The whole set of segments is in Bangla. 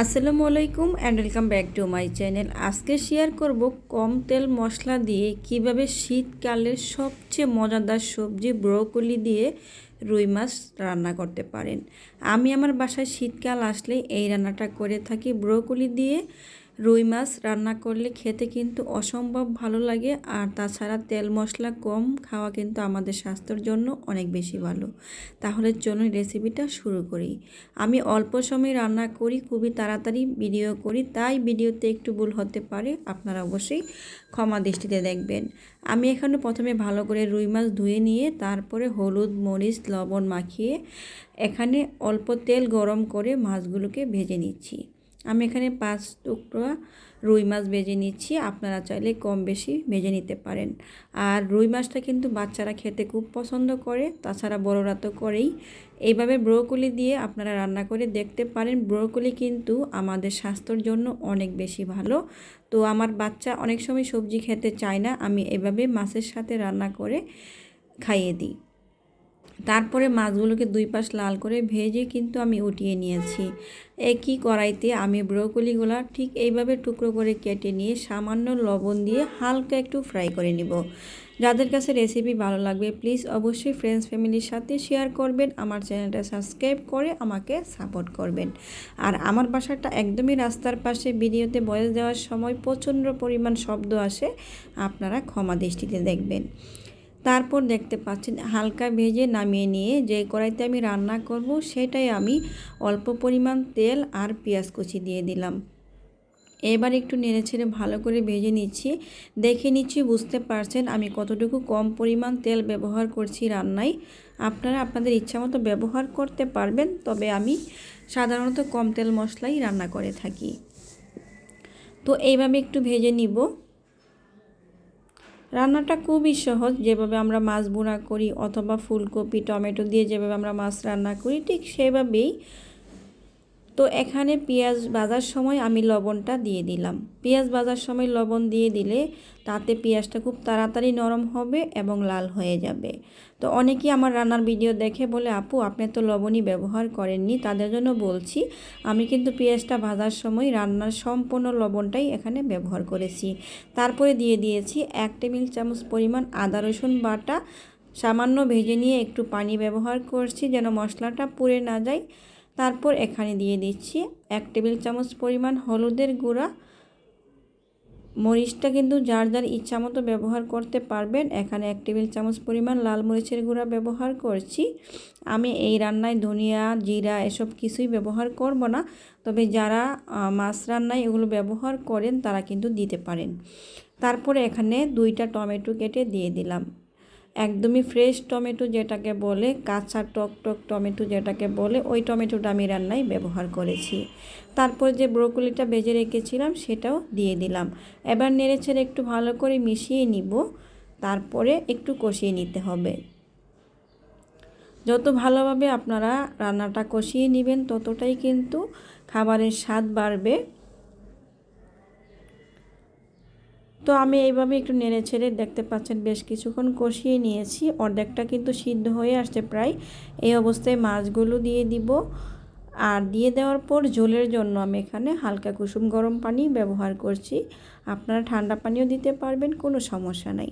আসসালামু আলাইকুম and welcome back to my channel আজকে শেয়ার করব কম তেল মশলা দিয়ে কীভাবে শীতকালের সবচেয়ে মজাদার সবজি ব্রোকলি দিয়ে রুই মাছ রান্না করতে পারেন। আমি আমার বাসায় শীতকাল আসলে এই রান্নাটা করে থাকি ব্রোকলি দিয়ে। রুই মাছ রান্না করলে খেতে কিন্তু অসম্ভব ভালো লাগে, আর তাছাড়া তেল মশলা কম খাওয়া কিন্তু আমাদের স্বাস্থ্যের জন্য অনেক বেশি ভালো। তাহলে চলুন রেসিপিটা শুরু করি। আমি অল্প সময় রান্না করি, খুবই তাড়াতাড়ি ভিডিও করি, তাই ভিডিওতে একটু ভুল হতে পারে, আপনারা অবশ্যই ক্ষমা দৃষ্টিতে দেখবেন। আমি এখানে প্রথমে ভালো করে রুই মাছ ধুয়ে নিয়ে, তারপরে হলুদ, মরিচ, লবণ মাখিয়ে এখানে অল্প তেল গরম করে মাছগুলোকে ভেজে নিচ্ছি। আমি এখানে পাঁচ টুকরা রুই মাছ ভেজে নিচ্ছি। আপনারা চাইলে কম বেশি ভেজে নিতে পারেন। আর রুই মাছটা কিন্তু বাচ্চারা খেতে খুব পছন্দ করে, তাছাড়া বড়রা তো করেই। এইভাবে ব্রোকলি দিয়ে আপনারা রান্না করে দেখতে পারেন। ব্রোকলি কিন্তু আমাদের স্বাস্থ্যর জন্য অনেক বেশি ভালো। তো আমার বাচ্চা অনেক সময় সবজি খেতে চায় না, আমি এভাবে মাছের সাথে রান্না করে খাইয়ে দিই। তারপরে মাছগুলোকে দুই পাশ লাল করে ভেজে কিন্তু আমি উঠিয়ে নিয়েছি। একই কড়াইতে আমি ব্রোকলিগুলো ঠিক এইভাবে টুকরো করে কেটে নিয়ে সামান্য লবণ দিয়ে হালকা একটু ফ্রাই করে নিব। যাদের কাছে রেসিপি ভালো লাগবে, প্লিজ অবশ্যই ফ্রেন্ডস ফ্যামিলির সাথে শেয়ার করবেন, আমার চ্যানেলটা সাবস্ক্রাইব করে আমাকে সাপোর্ট করবেন। আর আমার বাসাটা একদমই রাস্তার পাশে, ভিডিওতে বয়স দেওয়ার সময় প্রচণ্ড পরিমাণ শব্দ আসে, আপনারা ক্ষমা দৃষ্টিতে দেখবেন। তারপর দেখতে পাচ্ছেন হালকা ভেজে নামিয়ে নিয়ে যে কড়াইতে আমি রান্না করব সেটাই আমি অল্প পরিমাণ তেল আর পেঁয়াজ কুচি দিয়ে দিলাম। এবার একটু নেড়ে ছেড়ে ভালো করে ভেজে নিচ্ছি। দেখে নিচ্ছি, বুঝতে পারছেন আমি কতটুকু কম পরিমাণ তেল ব্যবহার করছি রান্নায়। আপনারা আপনাদের ইচ্ছা মতো ব্যবহার করতে পারবেন, তবে আমি সাধারণত কম তেল মশলাই রান্না করে থাকি। তো এইভাবে একটু ভেজে নিব। রান্নাটা খুবই সহজ। যেভাবে আমরা মাছ বোনা করি অথবা ফুলকপি, টমেটো দিয়ে যেভাবে আমরা মাছ রান্না করি, ঠিক সেভাবেই তো এখানে পেঁয়াজ ভাজার সময় আমি লবণটা দিয়ে দিলাম। পেঁয়াজ ভাজার সময় লবণ দিয়ে দিলে তাতে পেঁয়াজটা খুব তাড়াতাড়ি নরম হবে এবং লাল হয়ে যাবে। তো অনেকেই আমার রান্নার ভিডিও দেখে বলে, আপু, আপনি তো লবণই ব্যবহার করেননি, তাদের জন্য বলছি, আমি কিন্তু পেঁয়াজটা ভাজার সময় রান্নার সম্পূর্ণ লবণটাই এখানে ব্যবহার করেছি। তারপরে দিয়ে দিয়েছি এক টেবিল চামচ পরিমাণ আদা রসুন বাটা। সামান্য ভেজে নিয়ে একটু পানি ব্যবহার করছি যেন মশলাটা পুড়ে না যায়। তারপর এখানে দিয়ে দিচ্ছি এক টেবিল চামচ পরিমাণ হলুদের গুঁড়া। মরিচটা কিন্তু যার যার ইচ্ছা মতো ব্যবহার করতে পারবেন। এখানে এক টেবিল চামচ পরিমাণ লাল মরিচের গুঁড়া ব্যবহার করছি। আমি এই রান্নায় ধনিয়া, জিরা এসব কিছুই ব্যবহার করব না। তবে যারা মাছ রান্নায় এগুলো ব্যবহার করেন তারা কিন্তু দিতে পারেন। তারপরে এখানে দুইটা টমেটো কেটে দিয়ে দিলাম। একদমই ফ্রেশ টমেটো যেটাকে বলে, কাঁচা টক টক টমেটো যেটাকে বলে, ওই টমেটোটা আমি রান্নায় ব্যবহার করেছি। তারপর যে ব্রোকলিটা বেজে রেখেছিলাম, সেটাও দিয়ে দিলাম। এবার নেড়ে ছেড়ে একটু ভালো করে মিশিয়ে নিব, তারপরে একটু কষিয়ে নিতে হবে। যত ভালোভাবে আপনারা রান্নাটা কষিয়ে নেবেন, ততটাই কিন্তু খাবারের স্বাদ বাড়বে। তো আমি এইভাবে একটু নেড়ে ছেড়ে দেখতে পাচ্ছেন, বেশ কিছুক্ষণ কষিয়ে নিয়েছি। অর্ধেকটা কিন্তু সিদ্ধ হয়ে আসছে প্রায়। এই অবস্থায় মাছগুলো দিয়ে দিব। আর দিয়ে দেওয়ার পর ঝোলের জন্য আমি এখানে হালকা কুসুম গরম পানি ব্যবহার করছি। আপনারা ঠান্ডা পানিও দিতে পারবেন, কোনো সমস্যা নাই।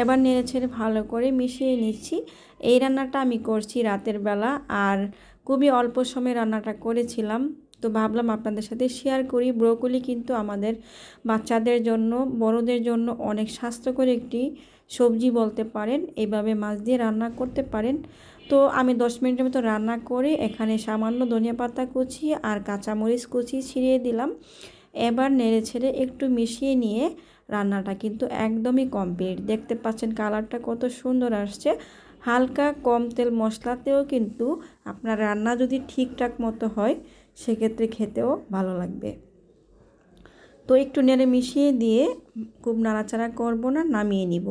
এবার নেড়ে ছেড়ে ভালো করে মিশিয়ে নিচ্ছি। এই রান্নাটা আমি করছি রাতের বেলা। আর খুবই অল্প সময় রান্নাটা করেছিলাম। তো ভাবলাম আপনাদের সাথে শেয়ার করি। ব্রোকলি কিন্তু আমাদের বাচ্চাদের জন্য, বড়দের জন্য অনেক স্বাস্থ্যকর একটি সবজি বলতে পারেন। এইভাবে মাছ দিয়ে রান্না করতে পারেন। তো আমি দশ মিনিটের মতো রান্না করে এখানে সামান্য ধনিয়া পাতা কুচি আর কাঁচামরিচ কুচি ছিঁড়িয়ে দিলাম। এবার নেড়ে ছেড়ে একটু মিশিয়ে নিয়ে রান্নাটা কিন্তু একদমই কমপ্লিট দেখতে পাচ্ছেন কালারটা কত সুন্দর আসছে। হালকা কম তেল মশলাতেও কিন্তু আপনার রান্না যদি ঠিকঠাক মতো হয়, সেক্ষেত্রে খেতেও ভালো লাগবে। তো একটু নেড়ে মিশিয়ে দিয়ে খুব নাড়াচাড়া করব না, নামিয়ে নিব।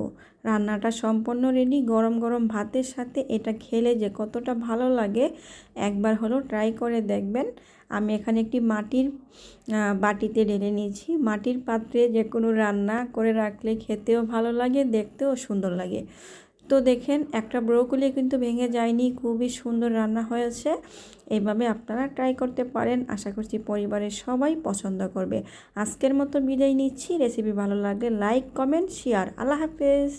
রান্নাটা সম্পূর্ণ রেডি গরম গরম ভাতের সাথে এটা খেলে যে কতটা ভালো লাগে, একবার হলো ট্রাই করে দেখবেন। আমি এখানে একটি মাটির বাটিতে ঢেলে নিয়েছি। মাটির পাত্রে যে কোনো রান্না করে রাখলে খেতেও ভালো লাগে, দেখতেও সুন্দর লাগে। তো দেখেন, একটা ব্রোকলি কিন্তু ভেঙে যায়নি, খুবই সুন্দর রান্না হয়েছে। এইভাবে আপনারা ট্রাই করতে পারেন, আশা করছি পরিবারের সবাই পছন্দ করবে। আজকের মতো বিদায় নিচ্ছি রেসিপি ভালো লাগলে লাইক কমেন্ট শেয়ার আল্লাহ হাফেজ।